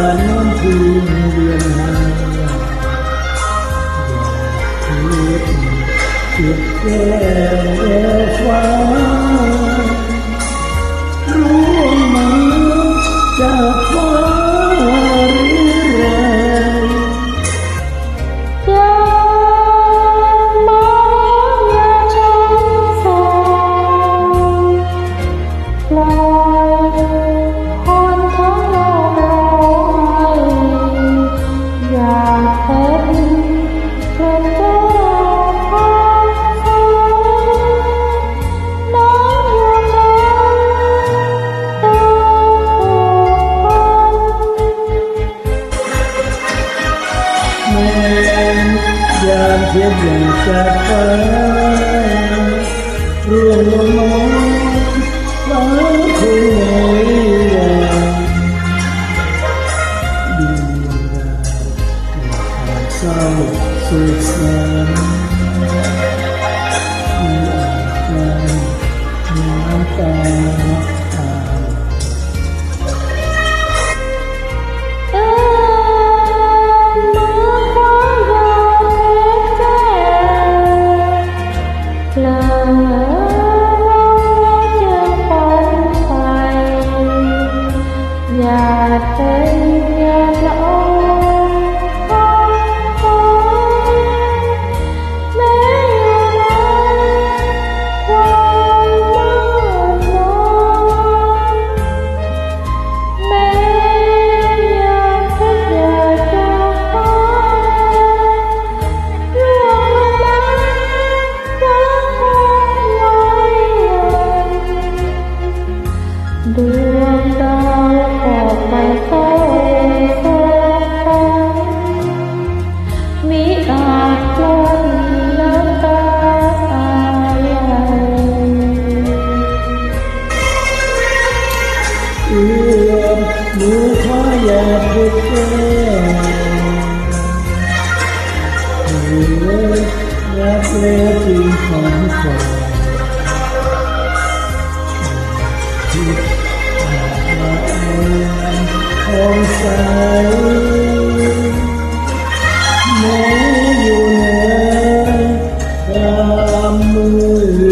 านน้ำพึ่งเดือนห้าอยาคิดเก็บแก้วฟ้าามเทียบอย่างจากฟ้าร่วงลงมาฟ้าคงไม่วางดินดาความเศร้าสุดสัน เอื้อมหนูขออยาพูดแก้เหลือรักแล้วจริงของคนที่ผ่านมาของสายแม้อยู่ในความมืด